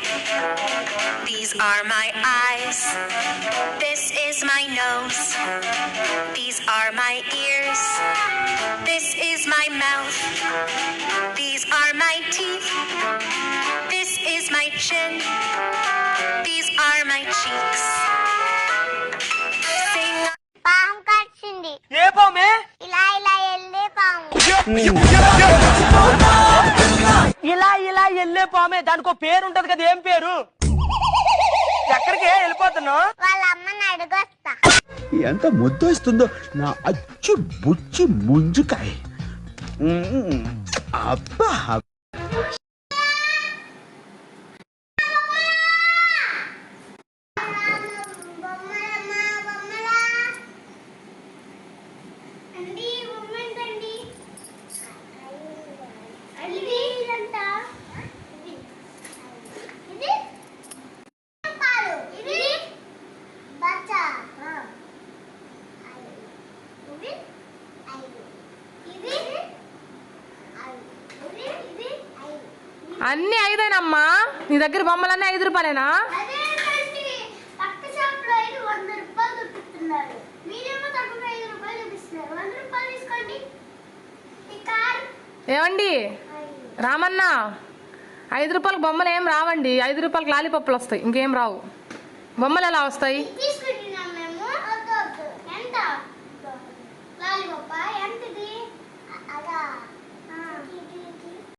head. These are my eyes. This is my nose. These are my ears. This is my mouth. These are my teeth. This is my chin. These are my cheeks. Sing. వెళ్ళే పామే దానికి ఒక పేరు ఉంటది కదా ఏం పేరు? ఎక్కడికి వెళ్ళిపోతున్నావు? వాళ్ళ అమ్మని అడుగొస్తా. ఎంత ముద్దు ఇస్తుందో నా అచ్చు బుచ్చి ముంజుకాయ. అబ్బా అన్ని ఐదేనమ్మా? నీ దగ్గర బొమ్మలన్నీ ఐదు రూపాయలేనా? ఏమండి? రామన్నా ఐదు రూపాయలకు బొమ్మలు ఏం రావండి? ఐదు రూపాయలకు లాలీపప్పులు వస్తాయి. ఇంకేం రావు. బొమ్మలు ఎలా వస్తాయి?